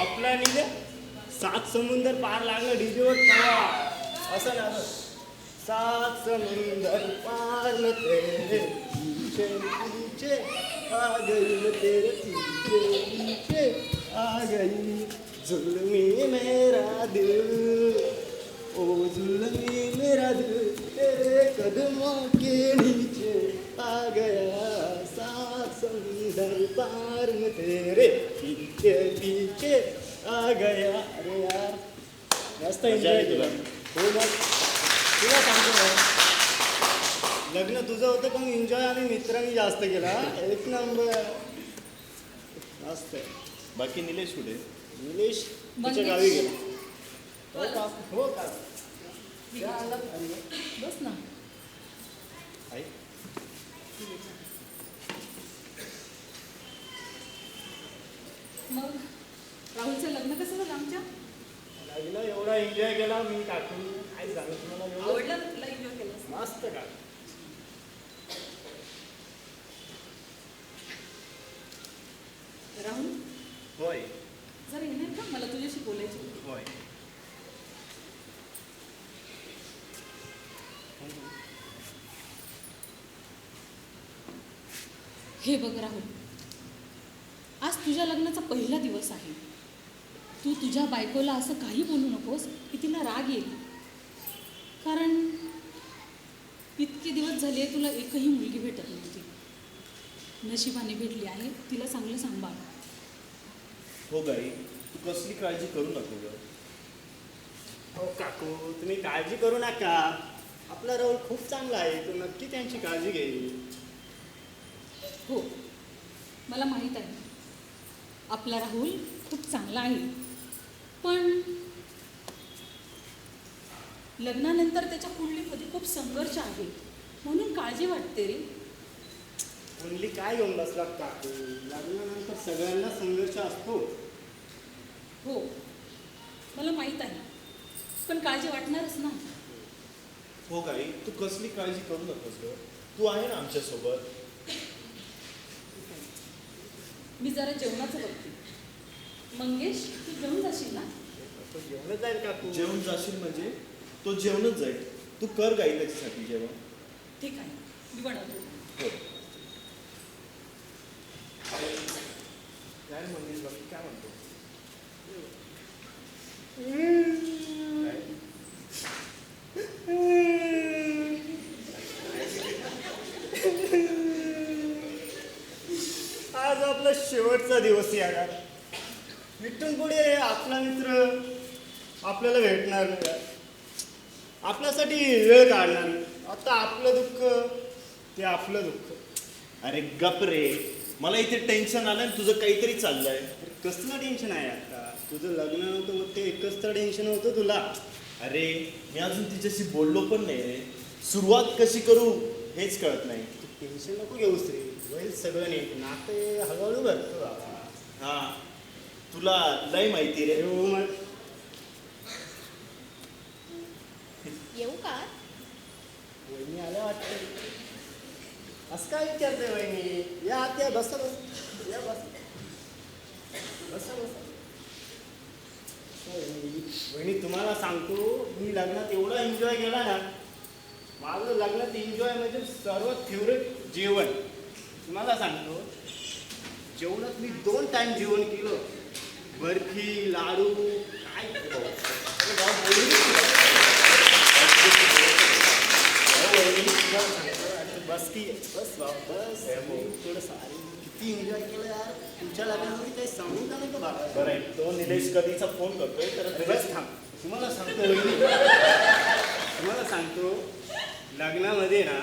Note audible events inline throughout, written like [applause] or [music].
आपला लिहिल्या सात समुंदर पार लागलं डीजेवर तवा. असं ना सात समुंदर पार तेरे पीछे पीछे आ गई तेरे पीछे पीछे आ गई जुल्मी मेरा दिल ओ जुलमी मेरा दिल तेरे कदमों के नीचे आ गया. समुंदर पार में तेरे पीछे पीछे आ गया। अरे यार मस्त एन्जॉय केला हो मग तुला सांगतो लग्न तुझं होतं पण एन्जॉय आम्ही मित्रांनी जास्त केला एक नंबर मस्त. बाकी निलेश कुठे? निलेश तिच्या मंगेश. गावी गेला. हो का? हो का? त्या अंगात. बस ना. आई. मग राहुलचं लग्न कसं झालं आमच्या? लग्न एवढा एन्जॉय केला मी काकू काय सांगू तुम्हाला एवढं आवडलं ना तुला एन्जॉय केलं मस्त का राहुल? होय. जरा येणार का मला तुझ्याशी बोलायचं होतं. होय. हे बघ राहुल तुझ्या लग्नाचा पहिला दिवस आहे. तू तुझ्या बायकोला असं काही बोलू नकोस की तिला राग येईल. कारण इतके दिवस झाले तुला एकही मुलगी भेटत नव्हती. नशिबाने भेटली आहे तिला चांगलं सांभाळ. हो गाई तू कसली काळजी करू नको ग. हो काकू तुम्ही काळजी करू नका. आपला राहुल खूप चांगला आहे तो नक्की त्यांची काळजी घेईल. हो मला माहीत आहे. आपला राहुल खूप चांगला आहे. पण लग्नानंतर त्याच्या कुंडलीमध्ये खूप संघर्ष आहे. म्हणून काळजी वाटते रे. मुली काय घेऊन बसलात काकू? लग्नानंतर सगळ्यांना संघर्ष असतो. हो. मला माहीत आहे. पण काळजी वाटणारच ना. हो गाई तू कसली काळजी करू नकोस ग. तू आहे ना आमच्यासोबत. मी जरा जेवणाचं बघते. मंगेश तू जेवून जाशील ना? तो जेवणच जाईल काकू जेवण जाशील म्हणजे? तो जेवणच जाईल. तू कर गाई त्याच्यासाठी जेवण. ठीक आहे. मी बनवतो. हो. काय म्हणेल बाकी? काय म्हणतो? आज आपला शेवटचा दिवस यार इथून पुढे आपला मित्र आपल्याला भेटणार नाही. यार. आपल्यासाठी वेळ काढणार. आता आपलं दुःख ते आपलं दुःख. अरे गप रे. मला इथे टेन्शन आलं आणि तुझं काहीतरी चाललंय. कसलं टेन्शन आहे आता? तुझं लग्न नव्हतं मग ते एकच तर टेन्शन होतं तुला. अरे मी अजून तिच्याशी बोललो पण नाही रे. सुरुवात कशी करू हेच कळत नाही. तू टेन्शन नको घेऊस रे. होईल सगळं नीट. नाते हळूहळू भरतो बाबा हा. तुला लय माहिती रे. हो मग. येऊ का? वहिनी आल्या वाटतं. असं काय विचारते वहिनी? या आत या बसा बस. या बस. बसा बसा. वहिनी. वहिनी तुम्हाला सांगतो मी लग्नात एवढा एन्जॉय केला ना माझं लग्नात एन्जॉय म्हणजे सर्वात फेवरेट जेवण. तुम्हाला सांगतो जेवणात मी दोन टाइम जेवण केलं बर्फी लाडू काय अरे बस की बस बस. थोडंसं किती एन्जॉय केलं यार. तुमच्या लग्नामध्ये काही सांगू का नको बाबा? बरं आहे. तो निलेश कधीचा फोन करतोय तर बस थांब. तुम्हाला सांगतो तुम्हाला सांगतो लग्नामध्ये ना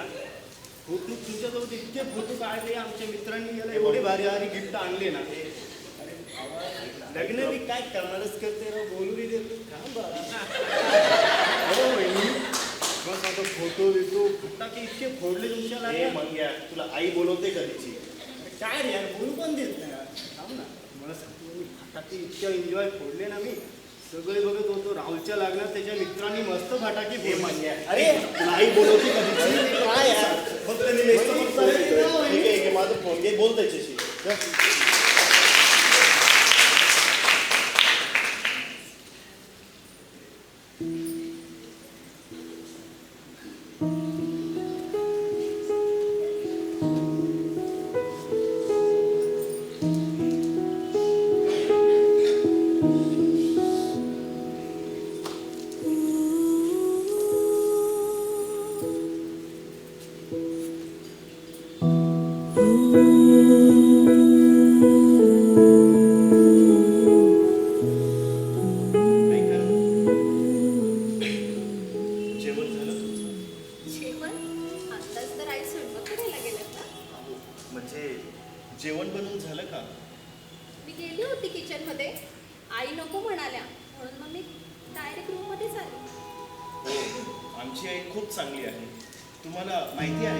फोटो तुमच्याजवळ इतके फोटो काढले आमच्या मित्रांनी याला एवढे भारी भारी गिफ्ट आणले ना. ते लग्न मी काय करणारच करते राव बोलू दे. अहो वहिनी. बस आता फोटो बिटो. फटाके इतके फोडले तुमच्या ए लग्नात. मग या तुला आई बोलवते कधीची. काय रे यार बोलू पण देत नाही थांब ना. मला सांगतो मी फटाके इतके एन्जॉय फोडले ना मी. सगळे बघत होतो राहुलच्या लग्नात त्याच्या मित्रांनी मस्त फटाके हे. मान्य आहे. अरे नाही बोलवते कधीची. काय यार? फक्त मी नुसतं फक्त ठीक आहे माझं फोन घे बोल त्याच्याशी.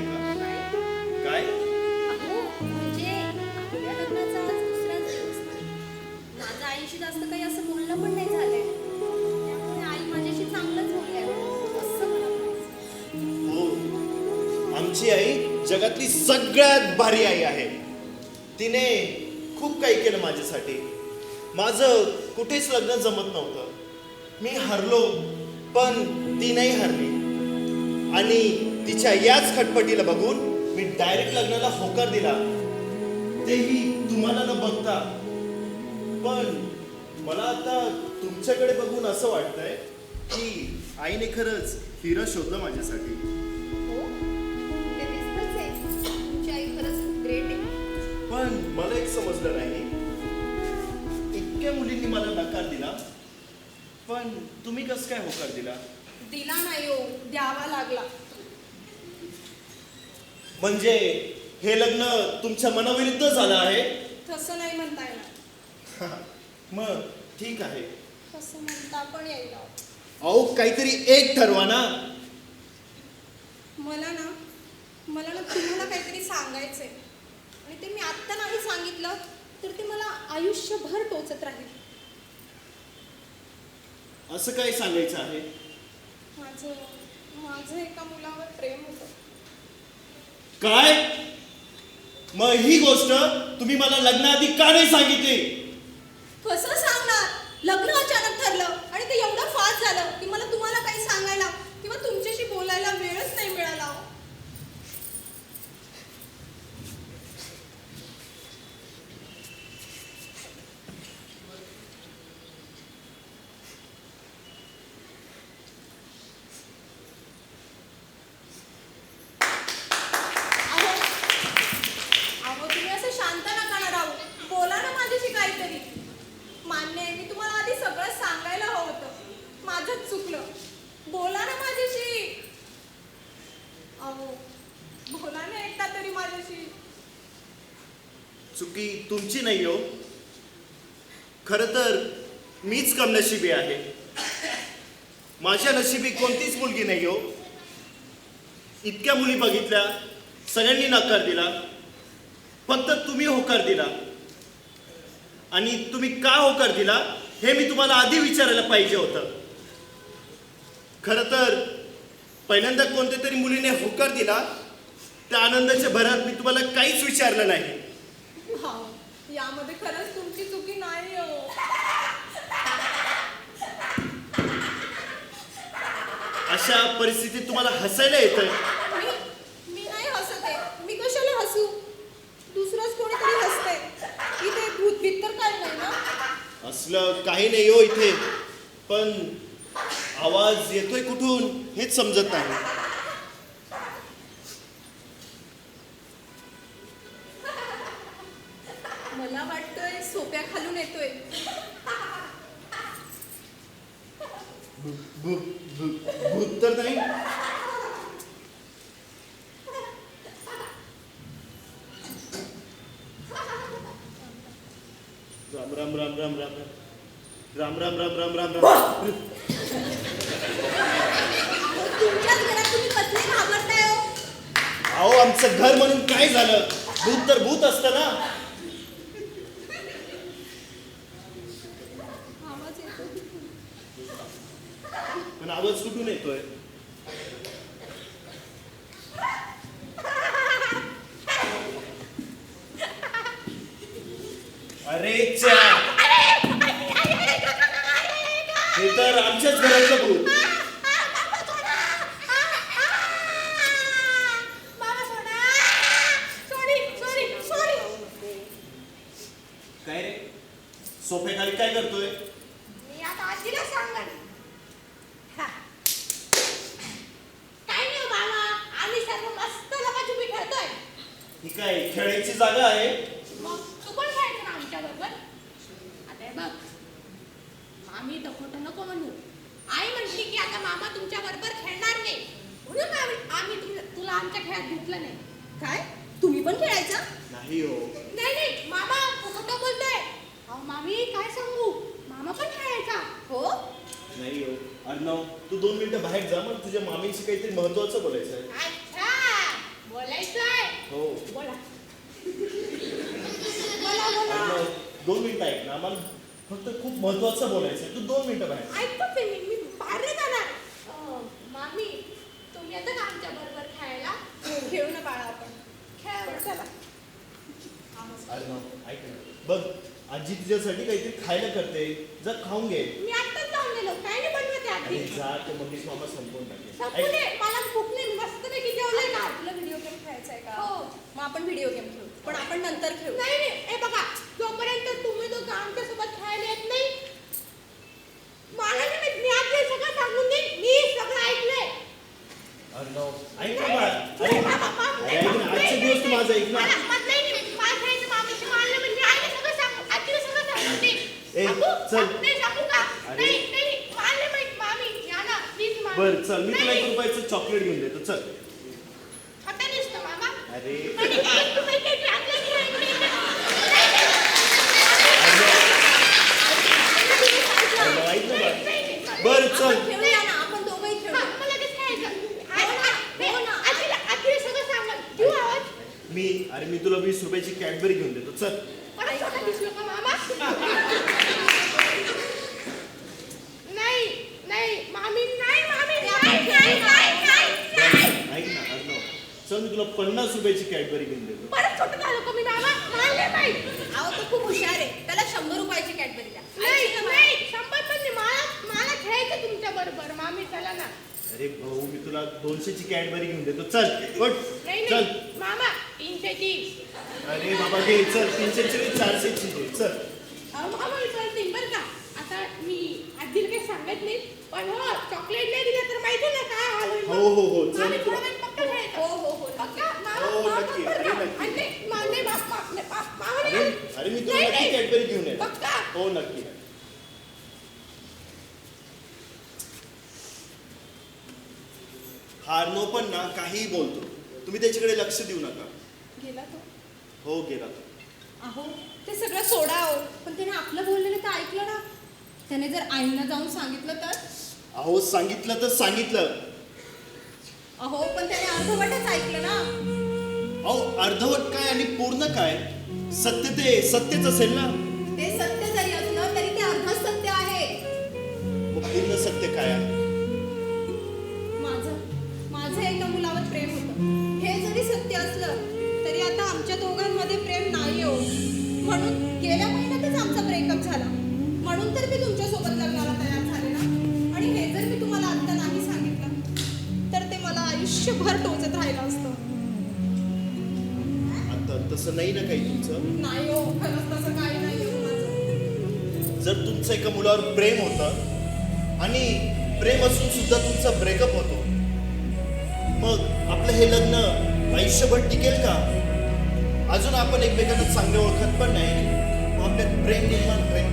आहे का नाही काय? अहो म्हणजे आपल्या लग्नाचा आज दुसराच दिवस नाही. माझं आईशी जास्त काही असं बोलणं पण नाही झालंय. त्यामुळे आई माझ्याशी चांगलंच बोलल्या असं मला म्हणायचं. हो. आमची आई जगातली सगळ्यात भारी आई आहे. तिने खूप काही केलं माझ्यासाठी. माझं कुठेच लग्न जमत नव्हतं. मी हरलो पण ती नाही हरली. आणि तिच्या याच खटपटीला बघून मी डायरेक्ट लग्नाला होकार दिला. तेही तुम्हाला न बघता. पण मला आता तुमच्याकडे बघून असं वाटतंय की आईने खरंच हिरं शोधलं माझ्यासाठी. हो पण मला एक समजलं नाही. इतक्या मुलींनी मला नकार दिला. पण तुम्ही कसं काय होकार दिला? दिला नाही हो द्यावा लागला. म्हणजे हे लग्न तुमच्या मनाविरुद्ध झालं आहे? तसं नाही म्हणता येणार. [laughs] मग ठीक आहे. तसं म्हणता पण येईल अहो काहीतरी एक ठरवा ना. मला ना मला ना तुम्हाला काहीतरी सांगायचंय. आणि ते मी आत्ता नाही सांगितलं तर ते मला आयुष्यभर टोचत राहील. असं काय सांगायचं आहे? माझं माझं एका मुलावर प्रेम होतं. काय? मग ही गोष्ट तुम्ही मला लग्नाआधी का नाही सांगितली? कसं सांगणार? लग्न अचानक ठरलं आणि ते एवढं फास्ट झालं की मला तुम्हाला काही सांगायला किंवा तुमच्याशी बोलायला वेळच नाही मिळाला हो. अहो अहो तुम्ही असं शांत नका ना राहू बोला ना माझ्याशी काहीतरी मान्य आहे मी तुम्हाला आधी सगळं सांगायला हवं होतं माझंच चुकलं बोला ना माझ्याशी अहो बोला ना एकदा तरी माझ्याशी चुकी तुमची नाही हो. खरं तर मीच कमनशिबी आहे. माझ्या नशिबी कोणतीच मुलगी नाही हो. इतक्या मुली बघितल्या सगळ्यांनी नकार दिला. फक्त तुम्ही होकार दिला. आणि तुम्ही का होकार दिला हे मी तुम्हाला आधी विचारायला पाहिजे होतं. खरं तर पहिल्यांदा कोणत्या तरी मुलीने होकार दिला त्या आनंदाच्या भरात मी तुम्हाला काहीच विचारलं नाही. हो यामध्ये खरंच तुमची चुकी नाही हो. अशा परिस्थितीत तुम्हाला हसायला येतंय? मी मी नाही हसत आहे. मी कशाला हसू? दुसरंच कोणीतरी हसतंय. इथे भूत भीत तर काय नाही ना? असलं काही नाही हो इथे. पण आवाज येतोय कुठून हेच समजत नाही. राम राम राम राम राम राम. राम राम राम राम राम राम. अहो, तुमच्याच घरात तुम्ही कसले घाबरताय हो. अहो आमचं घर म्हणून काय झालं? भूत तर भूत असतं ना आवाज येतो पण आवाज कुठून येतोय अरे च्या हे तर आमच्याच घरातलं भूत काय रे सोफ्याखाली काय करतोय ही काय खेळायची जागा आहे मामी तर खोटं नको म्हणू आई म्हटली की आता मामा तुमच्या बरोबर खेळणार नाही म्हणून आम्ही आम्ही तुला- तुला आमच्या खेळात घेतलं नाही. काय? तुम्ही पण खेळायचं? नाही हो. नाही नाही. मामा खोटं बोलतोय. अहो मामी काय सांगू? मामा पण खेळायचा. हो? नाही हो. अर्णव तू दोन मिनिटं बाहेर जा मग तुझ्या मामीशी काहीतरी महत्वाचं बोलायचं आहे. अच्छा. बोलायचंय. हो. बोला. बोला बोला. अर्णव दोन मिनिटं ऐक ना. आम्हाला फक्त खूप महत्वाचं बोलायचं आहे. तू दोन मिनिटं बाहेर ऐकतो ते मी? मी बाहेर नाही जाणार. अं, मामी आता का आमच्या बरोबर खेळायला खेळू ना बाळा आपण. खेळा. बरं, चला अर्णव ऐक ना. बघ आजी तुझ्यासाठी काहीतरी खायला करते. जा खाऊन घे. मी आत्ताच जाऊन गेलो काय नाही बनवते आधी? जा तो महेश मामा संपवून टाकेल. ऐक, मला भूक नाही मस्त पैकी जेवलंय ना तुला व्हिडिओ गेम खेळायचा आहे का? हो. मग आपण व्हिडिओ गेम खेळू. पण आपण नंतर खेळू. नाही नाही. हे बघा जोपर्यंत तुम्ही दोघं आमच्यासोबत खेळायला येत नाही मला नाही माहीत, मी आज हे सगळं सांगून देईन मी सगळं ऐकलंय. आजचे दिवस तू माझं ऐक ना ए, चल. अरे. बर चल मी तुला एक रुपयाचं चॉकलेट घेऊन देतो चल अरे बर चल एक रुपये काही आणलं नाही, नाही, नाही. अर्णव ऐक ना बाळा नाही, नाही, नाही. बर चल आपण खेळूया ना आपण दोघंही खेळू हा, मला लगेच खेळायचं. आ- आ- हो ना, आजीला आजीला सगळं सांगा देऊ आवाज मी अरे मी तुला वीस रुपयाची कॅडबरी घेऊन देतो चल. परत छोटा दिसलो का मामा. नाही नाही मामी नाही मामी नाही नाही नाही नाही नाही ऐक ना अर्णव चल मी तुला पन्नास रुपयाची कॅडबरी घेऊन देतो. परत छोटं झालं का मी मामा? मानले नाही अहो तो खूप हुशार आहे. त्याला शंभर रुपयाची कॅडबरी द्या. नाही. नाही शंभर पण नाही मला मला खेळायचं तुमच्या बरोबर मामी चला ना. अरे भाऊ मी तुला दोनशेची कॅडबरी घेऊन देतो. चल उठ. नाही चल. नाही मामा तीस अरे बाबा घे चल तीनशेची नाही, चारशेची घे चल. अहो, मामा विचारते बरं का. आता मी आजीला काही सांगत नाही पण हो चॉकलेट नाही दिलं तर माहिती ना काय हाल होईल हो हो हो चल मामी तुला वेळ पक्का खेळायचं हो हो हो पक्का? मामा हो, मामा नक्की, बरं अरे, का? नक्की. आणि नाही, मा- नाही, मा- मा- नाही, मामा अरे. अरे मी तुला नाही, नक्की नाही. कॅडबरी घेऊन येतो. पक्का? हो नक्की. हारनो पण ना काहीही बोलतो. तुम्ही त्याच्याकडे लक्ष देऊ नका. गेला तो? हो गेला तो. अहो ते सगळं सोडा हो पण त्याने आपलं बोललेलं तर ऐकलं ना. त्याने जर आईना जाऊन सांगितलं तर? अहो सांगितलं तर सांगितलं. अहो पण त्याने अर्धवटच ऐकलं ना. अहो अर्धवट काय आणि पूर्ण काय? सत्य ते सत्यच असेल ना. ते सत्य जरी असलं तरी ते अर्ध सत्य आहे. मग पूर्ण सत्य काय आहे? म्हणून गेल्या महिन्यातच आमचा ब्रेकअप झाला. म्हणून तर मी तुमच्यासोबत लग्नाला तयार झाले ना. आणि हे जर मी तुम्हाला आत्ता नाही सांगितलं तर ते मला आयुष्यभर टोचत राहिलं असतं. आता तसं नाही ना काही तुमचं? नाही हो खरंच तसं काही नाही हो माझं. जर तुमचं एका मुलावर प्रेम होतं आणि प्रेम असून सुद्धा तुमचा ब्रेकअप होतो मग आपलं हे लग्न आयुष्यभर टिकेल का? अजून आपण एकमेकांना चांगले ओळखत पण नाही. मग आपल्यात प्रेम निर्माण होईल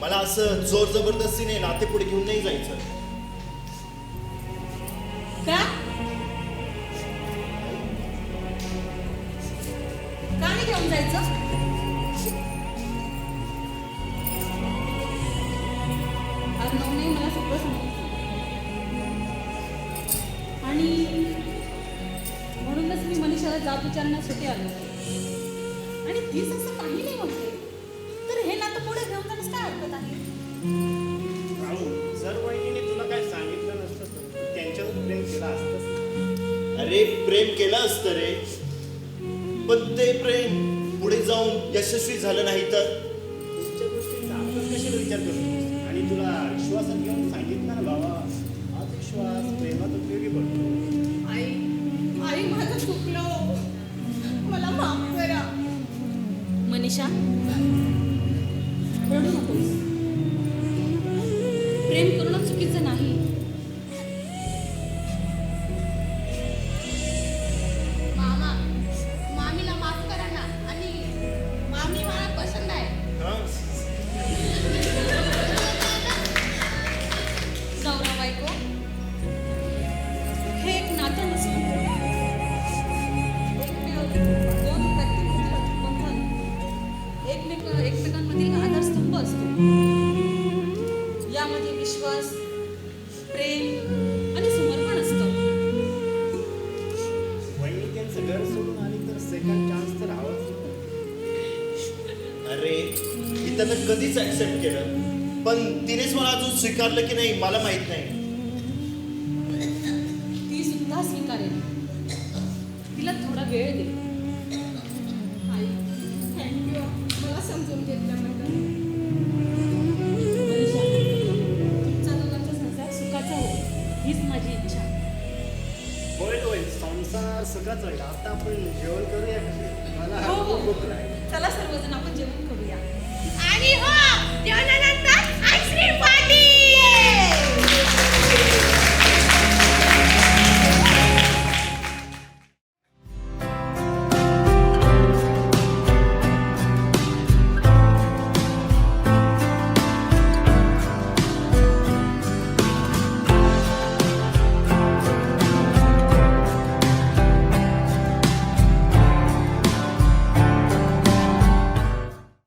मला असं जोर जबरदस्तीने नाते पुढे घेऊन नाही जायचं. जाब विचारण्यासाठी आलो आणि तीच असं काही नाही म्हणते तर पुढे घेऊन जाण्यास काय हरकत आहे? राहुल जर वहिनीने तुला काय सांगितलं नसतं तर तू त्यांच्यावर प्रेम केलं असतंस. अरे प्रेम केलं असतं रे. पण ते प्रेम पुढे जाऊन यशस्वी झालं नाही तर? तुमच्या गोष्टींचा आपण कशाला विचार करतो आणि तुला विश्वासात घेऊन सांगितलं ना बाबा हा विश्वास प्रेमात उपयोगी पडतो. आई आई माझं मनीषा रडू नकोस. प्रेम करणं चुकीचं नाही. प्रेम आणि समर्पण असतं. वहिनी त्यांचं घर सोडून आली तर सेकंड चान्स तर हवाच अरे मी त्यांना कधीच ऍक्सेप्ट केलं. पण तिनेच मला अजून स्वीकारलं की नाही मला माहीत नाही. होईल आता आपण जेवण करूया? मला हो, हो. खूप. चला सर्वजण आपण जेवण करूया आणि हो जेवणानंतर आईस्क्रीम